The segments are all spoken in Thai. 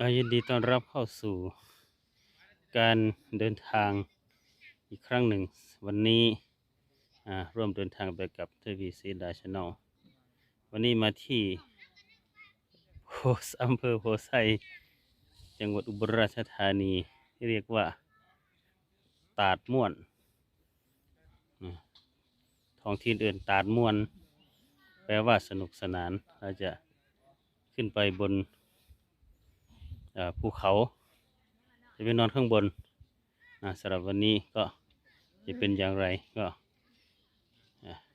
อ่ายินดีต้อนรับเข้าสู่การเดินทางอีกครั้งหนึ่ง วันนี้ร่วมเดินทางไปกับทวีซีดาชแนลวันนี้มาที่โพสอำเภอโพไซจังหวัดอุบลราชธานีที่เรียกว่า ตาดม่วนท้องถิ่อื่นตาดม่วน แปลว่าสนุกสนานเราจะขึ้นไปบน ภูเขาจะไปนอนข้างบนนะสำหรับวันนี้ก็จะเป็นอย่างไรก็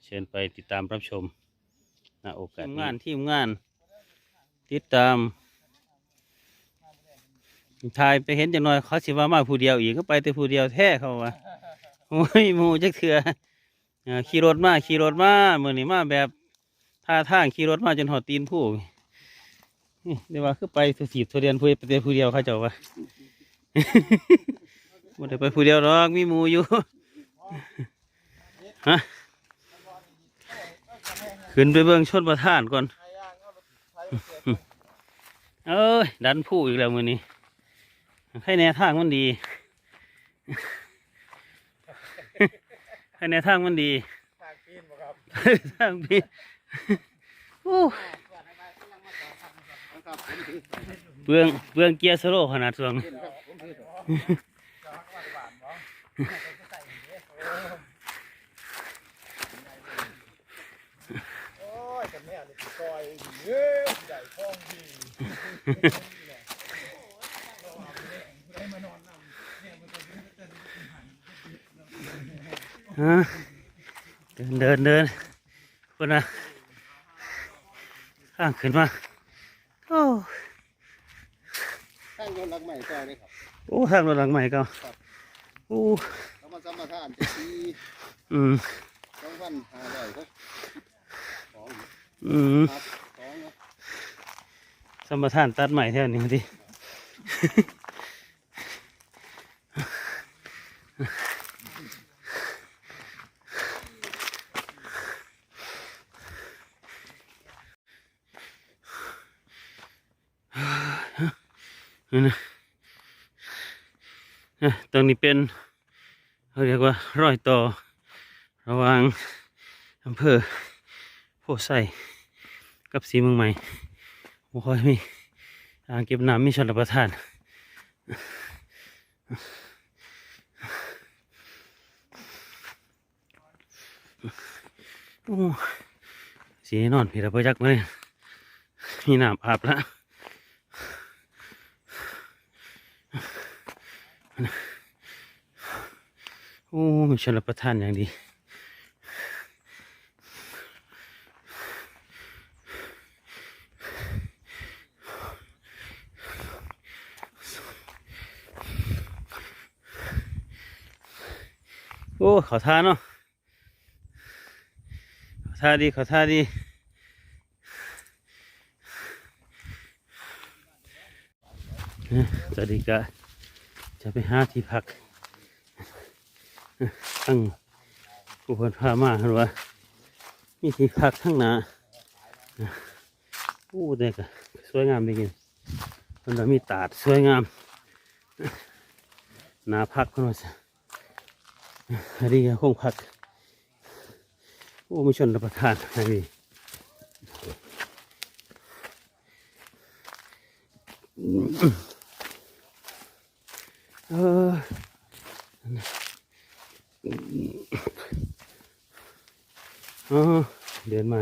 เชิญไปติดตามรับชมนะโอกาสงานทีมงานติดตามทายไปเห็นอย่างน้อยเขาสิว่ามาผู้เดียวอีกก็ไปแต่ผู้เดียวแท้เขาว่าโอ้ยมูจักเถื่อขี่รถมาขี่รถมาเมื่อนี้มาแบบท่าทางขี่รถมาจนหอดตีนผู้ เดี๋ยวว่าคือไปสุสีบทุเรียนผู้ไปแต่ผู้เดียวเขาเจ้าว่าบ่ได้ไปผู้เดียวหรอกมีหมูอยู่ ฮะ ขึ้นไปเบิ่งชนประทานก่อน เอ้ย ดันผู้อีกแล้วมือนี้ให้แนวทางมันดี ให้แนวทางมันดี ทางปีนบ่ครับ ทางพี่โอ้ เบื้องเบื้องเกียร์สโลขนาดสวงขึ้นครับผมถือจะฮักว่าหวนเอ้ยใหญ่ท้องเดินเดินเดินคนนะข้างขึ้นมา อ้ข้างยนต์หลักใหม่ซอยเลยครับโอ้ทางรถหลังใหม่ก็โอ้เขามาสมมาทานจะปีอืมสองพันห้าร้อยครับสองอืมครับสองเนาะสมปทานตัดใหม่แถวนี้ดิ นี่นะตรงนี้เป็นเขาเรียกว่ารอยต่อ ระหว่างอำเภอโพไซกับสีเมืองใหม่บ่ค่อยมีอ่างเก็บน้ำมีชนประทานโอ้สีนอนพี่ระเบิดจักเลยมีน้ำอาบแล้ว โอ้มีชนรับประทานอย่างดีโอ้ขอทานเนาะขอทานดีขอทานดีสวัสดีกะจะไปหาที่พัก ทั้งผู้คนพามาหรือว่ามีที่พักทั้งหนาโอ้เด็กสวยงามดีกินมันจะมีตาดสวยงามหนาพักคนว่าซะอันนี้ก็คงพักโอ้ไม่ชนรับประทานอันนี้เออ เดินมา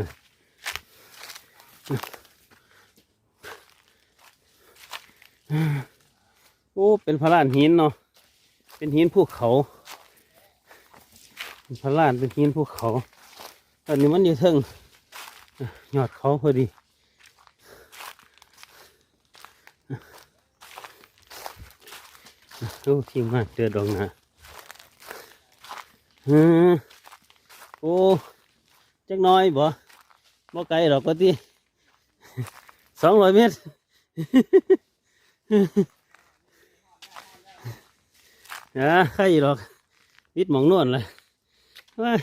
โอ้ เป็นพระลานหินเนาะ เป็นหินภูเขาพระลานเป็นหินภูเขา ตอนนี้มันอยู่เทิงอะยอดเขาพอดีโอ้ทีมงานเจอดองนะ ฮึโอ้จักหน้อยบ่บ่ไกลหรอกก็ที่สองร้อยเมตรอ่าใครหรอกวิดหมองนวลเลยว้าย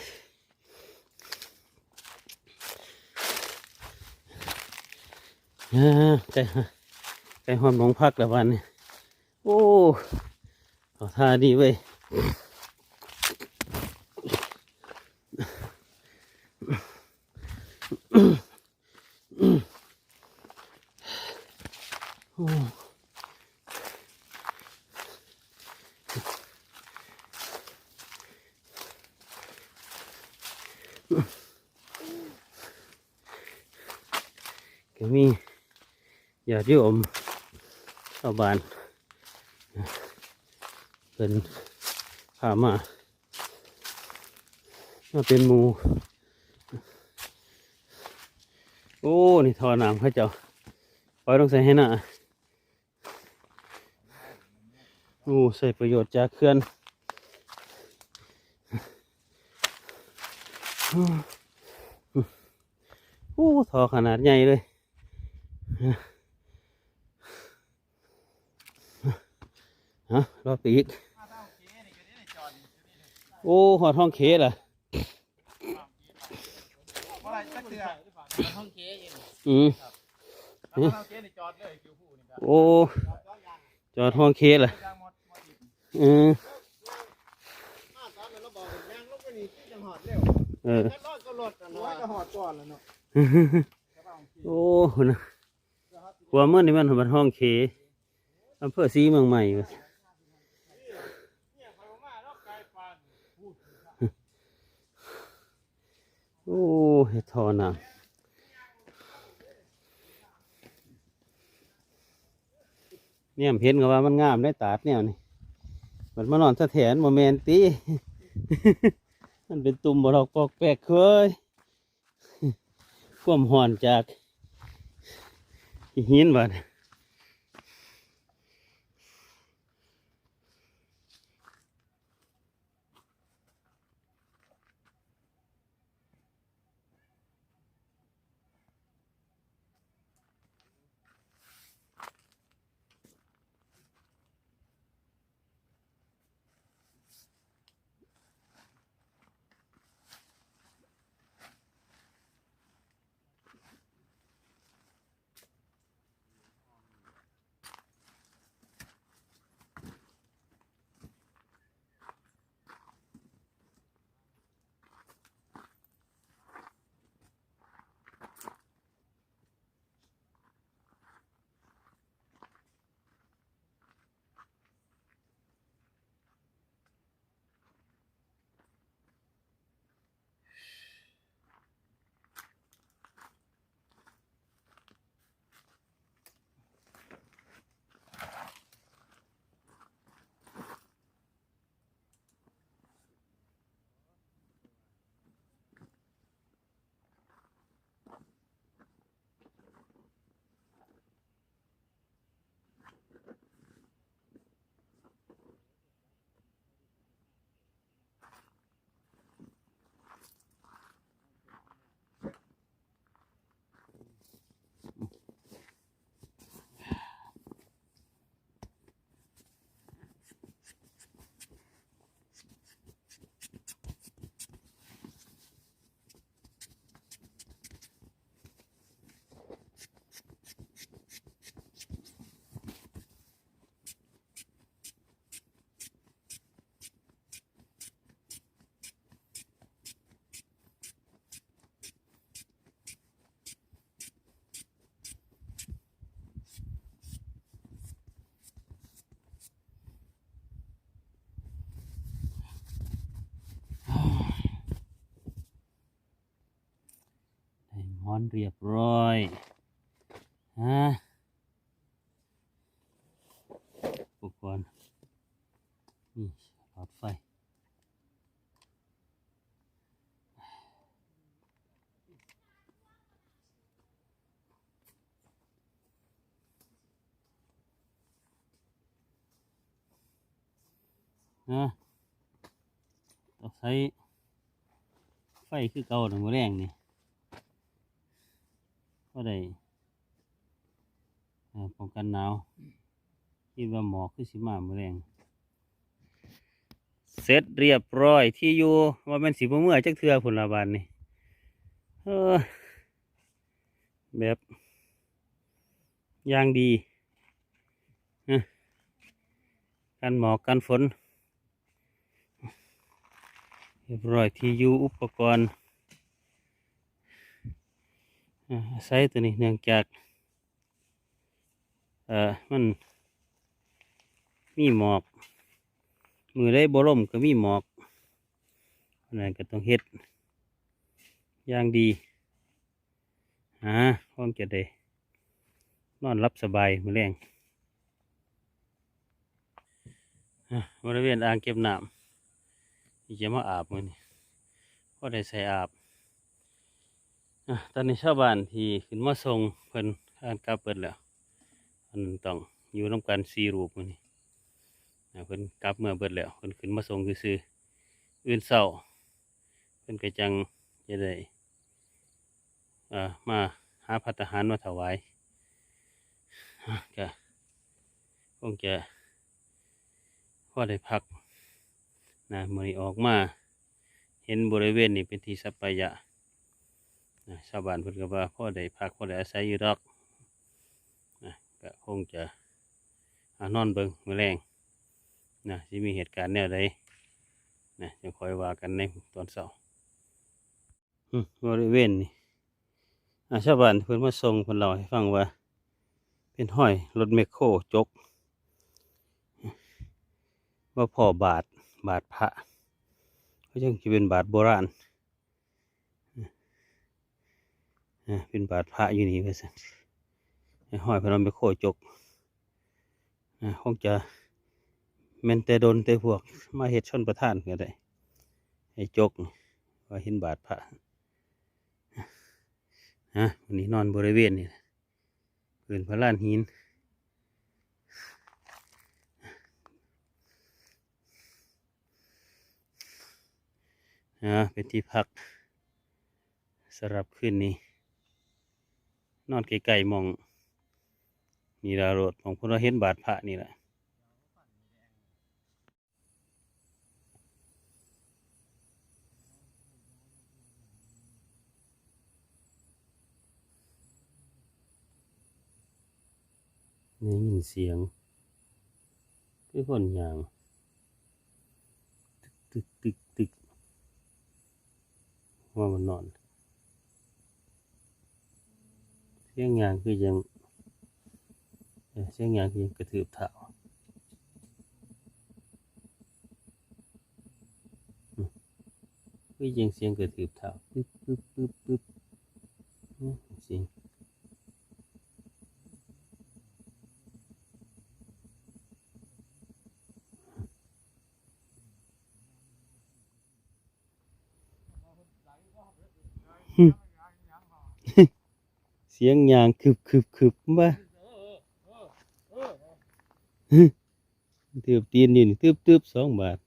อ่าใจไก่หอมหนองพักแล้ววันนี้โอ้เอท่าดีเว้ย ก็มีญาติโยมชาวบ้านเป็นพามามาเป็นมู โอ้ นี่ทอน้ำข้าเจ้าปล่อยต้องใส่ให้หน่าโอ้ ใส่ประโยชน์จากเขื่อนโอ้ทอขนาดใหญ่เลยฮะรอปีกมาเท่าเก๋นี่ก็ได้จอดอยู่นี่เลยโอ้หอดห้องเคสล่ะเพราะอะไรจักเตือเคเองอืมแล้วเท่าเก๋นี่จอดเลยโอ้ จอดห้องเคสล่ะ เราบอกยางลงไปนี่ที่จังหอดเร็วเออแค่รอดก็รถกันโอ้นะยก็หอดก่อนแล้วเนาะกระเป๋าของพี่โอ้หุ่นน่ะหัวเมื่อนี่มันมันห้องเคอำเภอซีเมืองใหม่วะเนี่ยไปมาแล้วไกลปานพูดโอ้เฮ็ดทอน้ำเนี่ยเห็นก็ว่ามันงามได้ตาดแนวนี่ มันมานอนสะแถนโมเมนตีมันเป็นตุ่มบลอกอกแปลกเคยความห่อนจากหินบัดไอนเรียบร้อยฮะอุปกรณ์นี่หลอดไฟนะต้องใช้ไฟคือเก่าหนึ่งแรงนี่ ได้ป้องกันหนาวคิดว่าหมอกคือสิมาเมื่อแรงเสร็จเรียบร้อยที่อยู่ว่าเป็นสีเมื่อจักเทือผลละบานนี่เออแบบอย่างดีนะกันหมอกกันฝน เรียบร้อยที่อยู่อุปกรณ์ อ่าใช้ตัวนี้เนื่องจากเอ่อมันมีหมอก มือได้บร่มก็มีหมอกอันนั้นก็ต้องเฮ็ดอย่างดีหาห้องจะได้นอนรับสบายมือแรงอะบริเวณอ่างเก็บน้ำจะมาอาบมือนี่ก็ได้ใส่อาบ ตอนนี้ชาวบ้านที่ขึ้นมาส่งเพิ่นอ่านกลับเปิดแล้วอันนั้นต้องอยู่น้ำกันสี่รูปมือนี่อะเพิ่นกลับเมื่อเบิดแล้วเพิ่นขึ้นมาส่งคือซื้ออื่นเศร้าเพิ่นก็จังจะได้อ่ามาหาพัตหารมาถวายก็คงจะพอได้พักนะมื่อนี้ออกมา เห็นบริเวณนี้เป็นที่สัปปายะ ชาวบ้านเพิ่นก็ว่าพ่อได้พักพ่อได้อาศัยอยู่ดอกนะก็คงจะนอนเบิงมือแรงนะที่มีเหตุการณ์แนวใดนะจะคอยว่ากันในตอนเช้าอืมบริเวณนี้อาชาวบ้านเพิ่นมาส่งเพิ่นเล่าให้ฟังว่า เป็นห้อยรถแมคโครจกว่าพ่อบาทบาทพระก็ยังจะเป็นบาทโบราณอ่า เป็นบาทพระอยู่นี่เพื่อนไอห้อยพระรถแมคโคจกคงจะแม่นแต่โดนแต่พวก มาเฮ็ดชนประทานก็ได้ไอ้จกว่าห็นบาทพระฮะวันนี้นอนบริเวณนี่พื้นพระลานหินนะเป็นที่พักสำหรับคืนนี้ นอนไกลๆมอง นี่ละโรดของพวกเราเห็นบาดพระนี่แหละได้ยินเสียงคือคนอย่าง ตึกตึกตึกตึกว่ามันนอน เสียงยางคือยังเสียงยางคือยังกระถืบเท้าคือยังเสียงกระถืบเท้าปึ๊บปึ๊บปึ๊บปึ๊บเสียงเสียงยางคึบคึบคึบบ้าทืบตีนอยู่นี่ตึบตึบสองบาท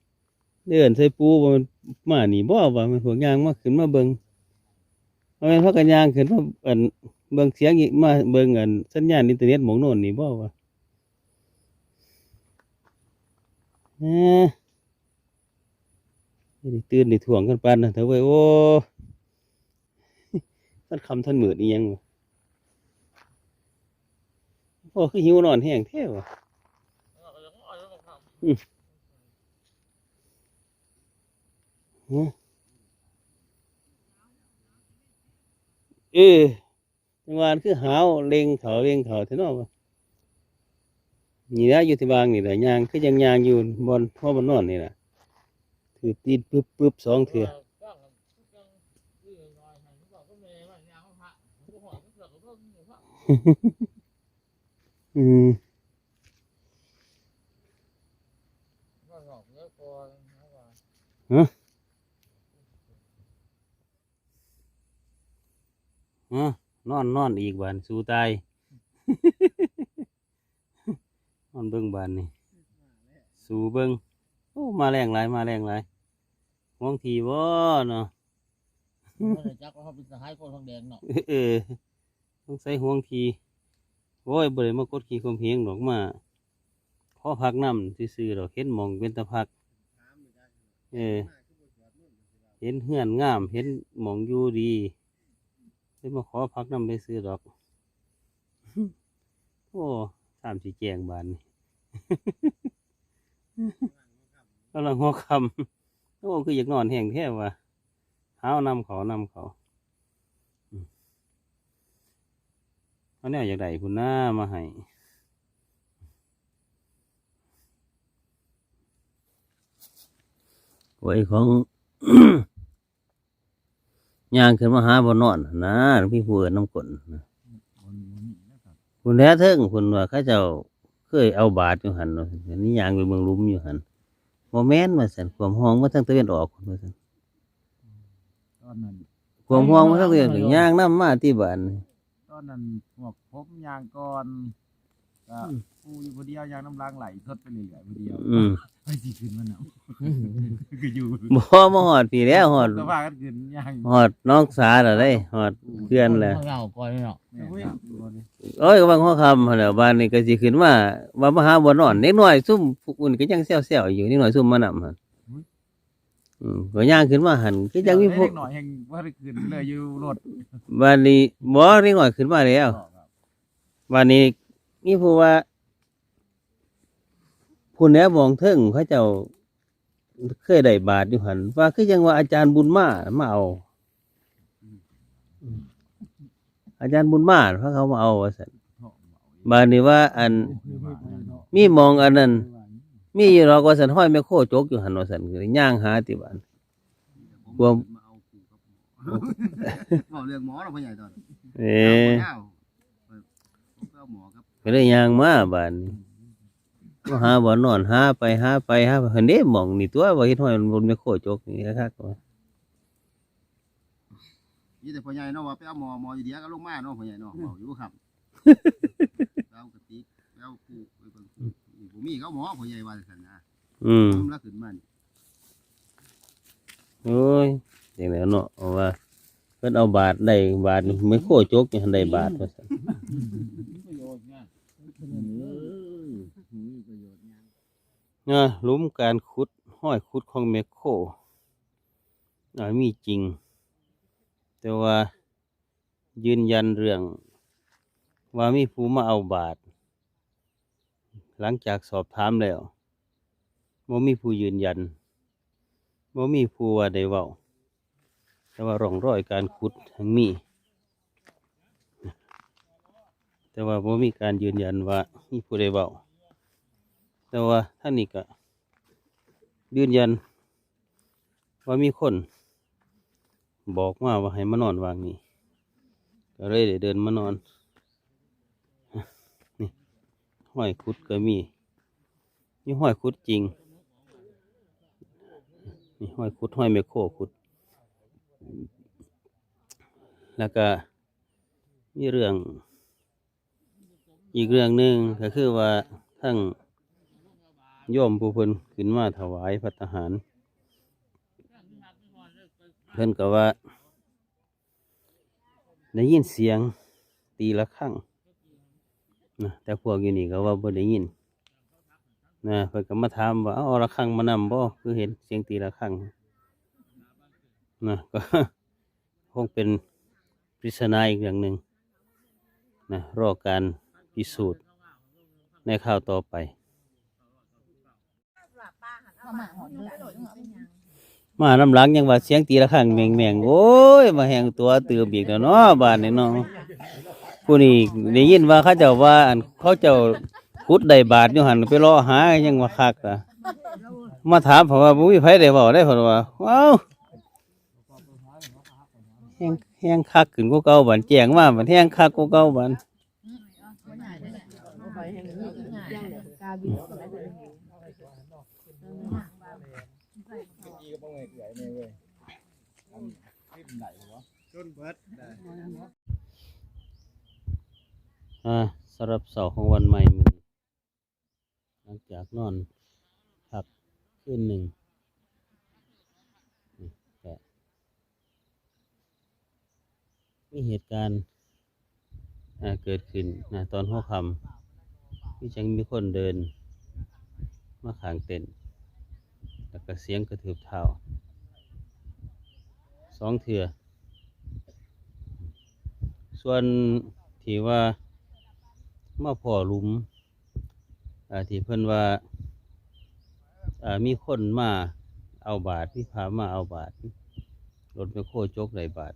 เดินใส่ปูว่ามันมาหนีบ่ว่ามันหัวยางมาขึ้นมาเบิงว่ามันพักกันยางขึ้นมาอันเบิงเสียงอีกมาเบิงอันสัญญาณอินเทอร์เน็ตหมองโน่นนี่บ่ว่าเอ้อนี่ได้ตื่นนี่ถ่วงกันปานนะเถอะเว้ยโอ้ท่านคำท่านมืดอีหยังวะ โอ้คือหิวนอนแห้งแท้วะเออจังหวานคือหาวเล็งเขาเล็งเขาเท่านั้นวะนี่นะอยู่ที่บางนี่แหละยางคือยังยางอยู่บนพ่อบนนอนนี่แหละถือตีนปึ๊บปึ๊บสองเถื่อ อืมฮะนอนนอนอีกบานสู้ตาย นอนเบิ้งบานนี่สู้เบิ้งโอ้มาแรงหลายมาแรงหลายห่วงทีบ่เนาะจักว่าเขาเป็นสหายคนทองแดงเนาะเออต้องใส่ห่วงที โอ้ยบ่ได้มากดขี่ข่มเหงดอกมาขอพักน้ำซื่อๆดอกเห็นมองเป็นตะพัก เออ เห็นเฮือนงาม เห็นมองอยู่ดีเลยมาขอพักน้ำไปซื้อดอก โอ้สามสีแจงบานกำลังหัวคำโอ้คืออยากนอนแห้งแท้ว่ะหาวนำเขานำเขาอืม เอาเนี่ยอยากได้คุณหน้ามาให้ไว้ของย่างขึ้นมาหาบ่นอนนะพี่ผู้เอิ้นน้ำกลนนะคุณแท้เทิงคุณว่าเขาเจ้าเคยเอาบาทอยู่หันเนาะอันนี้ย่างไปเมืองหลุมอยู่หันบ่แม่นว่าซั่นความห้องมาทางตะเวนออกว่าซั่นตอนนั้นความห้องมาทางตะเวนออกย่างนํมาที่บ้านนี่ต อนนั้นพวกผมยางก่อนก็กูอยู่คนเดียวยางน้ำลางไหลทดไปเรื่อยๆคนเดียวอืมไปสิขึ้นมันเอาคืออยู่บ่มาฮอดพี่แล้วฮอดก็ว่ากันขึ้นยางฮอดน้องสาแล้วได้ฮอดเพื่อนแล้วเราก่อนเนาะแม่นครับโอ้ยก็บางข้อคำหั่นแหล้วบ้านนี้ก็สิขึ้นมาว่ามาหาบ่นอนเด็กน้อยซุ่มพวกอุ่นก็ยังแซวๆอยู่เด็กน้อยซุ่มมานำหั่น อืมก็ย่างขึ้นมาหั่นก็ยังมีพวกเล็กหน่อยแห่งว่าได้ขึ้นเลยอยู่รถบ้านนี้บ่เด็กน้อยขึ้นมาแล้วครับบ้านนี้มีผู้ว่าผู้แหนมองเทิงเขาเจ้าเคยได้บาทอยู่หั่นว่าคือยังว่าอาจารย์บุญมามาเอา อาจารย์บุญมาเพราะเขามาเอาว่าซั่นบ้านนี้ว่าอันมีมองอันนั้น มีอยู่หรอกว่าสันห้อยแม่โคจกอยู่หันว่าสันคือย่างหาติบ้านรวมบอกเรื่องหมอเราพ่อใหญ่ตอนเอ๊ะเจ้าเจ้าหมอครับก็เลยย่างมาบ้านนี้ก็หาบ่อนอนหาไปหาไปหาไปเห็นเด้หมองนี่ตัวว่าเฮ็ดห้อยมันบนแม่โคจกนี่คักๆว่านี่แต่พ่อใหญ่เนาะว่าไปเอาหมอหมออยู่เดียวก็ลงมาเนาะพ่อใหญ่เนาะบอกอยู่ครับเอากระติกเอาผู้ไปเบิ่งผู้ผ มมีเขาหมอพ่อใหญ่ว่าซั่นนะอืมทำแล้วขึ้นมานี่โอ้ยจังแล้วเนาะเพราะว่าเพิ่นเอาบาทได้บาทแม่โคจกนี่หันได้บาทว่าซั่นประโยชน์ไงเนาะหลุมการขุดห้อยขุดของแม่โคอ่ามีจริง แต่ว่ายืนยันเรื่อง ว่ามีผู้มาเอาบาท หลังจากสอบถามแล้วบ่มีผู้ยืนยันบ่มีผู้ว่าได้เว้าแต่ว่าร่องรอยการขุดทั้งมี แต่ว่าบ่มีการยืนยันว่ามีผู้ใดเว้าแต่ว่าท่านนี้ก็ยืนยัน ว่ามีคน บอกมาว่าให้มานอนวางนี้ก็เลยได้เดินมานอน ห้อยคุดก็มีนี่ห้อยคุดจริงนี่ห้อยคุดห้อยไมโครคุด แล้วก็มีเรื่อง อีกเรื่องหนึ่งก็คือว่าทั้งโยมผู้เพิ่นขึ้นมาถวายพัฒหาร เพิ่นก็ว่า ได้ยินเสียงตีละครั้ง นะแต่พวกอยู่นี่ก็ว่าบ่ได้ยินนะเพิ่นก็มาถามว่าเอาละครั้งมานำบ่คือเห็นเสียงตีละครั้งนะก็ คงเป็นปริศนาอีกอย่างหนึ่งนะรอการพิสูจน์ในข่าวต่อไป มาน้ำหลังยังว่าเสียงตีละครั้งแมงแมงๆโอ้ยมาแหงตัวตือบีกแล้วเนาะบ้านนี่เนาะ ผู้นี้ได้ยินว่าเขาเจ้าว่าอันเขาเจ้าขุดได้บาทอยู่หันไปรอหายังว่าคักอะมาถามเพราะว่าบุ้ยไผได้บอกได้เพราะว่าว้าวแห้งแห้งคักขึ้นกว่าเก่าบันแจงมาบันแห้งคักกว่าเก่าบันจนเบิดได้ อ่าสำหรับเสาร์ของวันใหม่มือหลังจากนอนพักคืนหนึ่งมีเหตุการณ์เกิดขึ้นนะตอนหัวคำที่จังมีคนเดิน มาขางเต็นแล้วก็เสียงกระทืบเท้าสองเถื่อ ส่วนที่ว่า มาพ่อหลุมที่เพิ่นว่ามีคนมาเอาบาทมีพามาเอาบาทรถไปโคจกได้บาท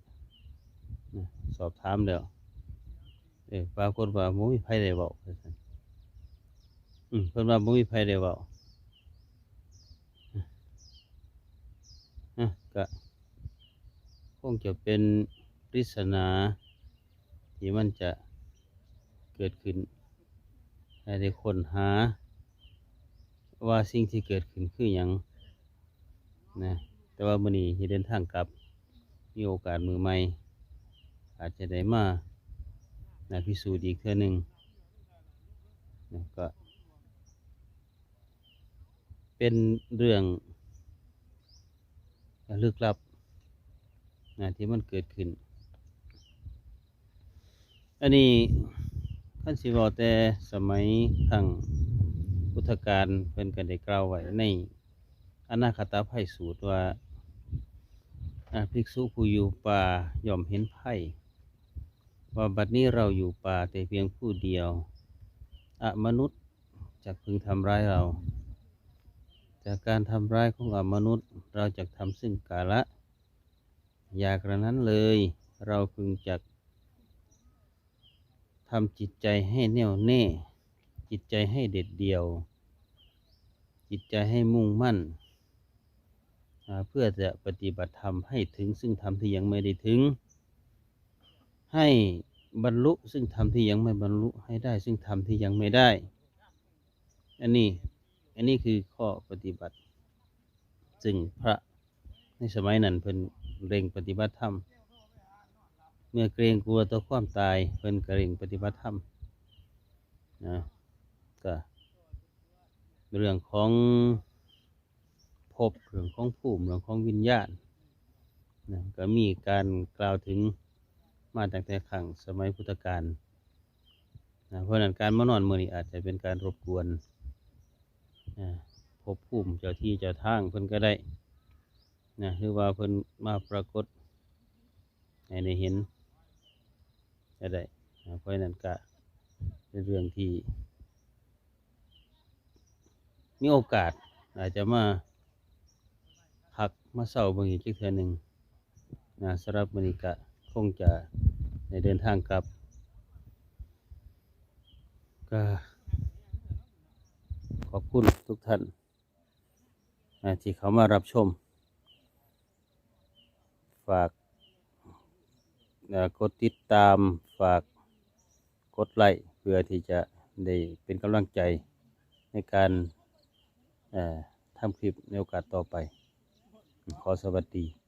สอบถามแล้วเออปรากฏว่าบ่มีไผได้เว้าอืมเพิ่นว่าบ่มีไผได้เว้าอะก็คงจะเป็นปริศนาที่มันจะ เกิดขึ้น ให้ได้ค้นหา ว่าสิ่งที่เกิดขึ้นคืออย่างนะแต่ว่ามื้อนี้ที่เดินทางกลับ มีโอกาสมือใหม่ อาจจะได้มานะพิสูจน์อีกเทื่อหนึ่งนะก็ เป็นเรื่องลึกลับนะที่มันเกิดขึ้น อันนี้ ขั้นสิบอกแต่สมัยครั้งพุทธกาลเพิ่นก็ได้กล่าวไว้ในอนาคตไพ่สูตรว่าอาภิกษุผู้อยู่ป่าย่อมเห็นไพ่ว่าบัดนี้เราอยู่ป่าแต่เพียงผู้เดียวอมนุษย์จะพึงทำร้ายเรา จากการทำร้ายของอมนุษย์เราจะทำซึ่งกาละ อยากระนั้นเลย เราพึงจัก ทำจิตใจให้แน่วแน่ จิตใจให้เด็ดเดี่ยว จิตใจให้มุ่งมั่น เพื่อจะปฏิบัติธรรมให้ถึงซึ่งธรรมที่ยังไม่ได้ถึง ให้บรรลุซึ่งธรรมที่ยังไม่บรรลุให้ได้ ซึ่งธรรมที่ยังไม่ได้ อันนี้อันนี้คือข้อปฏิบัติ ซึ่งพระในสมัยนั้นเพิ่นเร่งปฏิบัติธรรม มื่อเกรงกลัวต่อความตายเพิ่นกระเร่งปฏิบัติธรรมนะก็เรื่องของภพเรื่องของภูมิเรื่องของวิญญาณนะก็มีการกล่าวถึงมาตั้งแต่ครั้งสมัยพุทธกาลนะเพราะนั้นการมานอนเมื่อนี้อาจจะเป็นการรบกวนนะภพภูมิเจ้าที่เจ้าทางเพิ่นก็ได้นะหรือว่าเพิ่นมาปรากฏให้ได้เห็น ก็ได้เพราะนั้นก็เป็นเรื่องที่มีโอกาสอาจจะมาพักมาเศร้าบางอีกเทื่อหนึ่งนะสำหรับมอนิกะคงจะในเดินทางกลับ ก็ขอบคุณทุกท่านนะที่เขามารับชม ฝากกดติดตาม ฝากกดไลค์เพื่อที่จะได้เป็นกำลังใจในการทำคลิปในโอกาสต่อไป ขอสวัสดี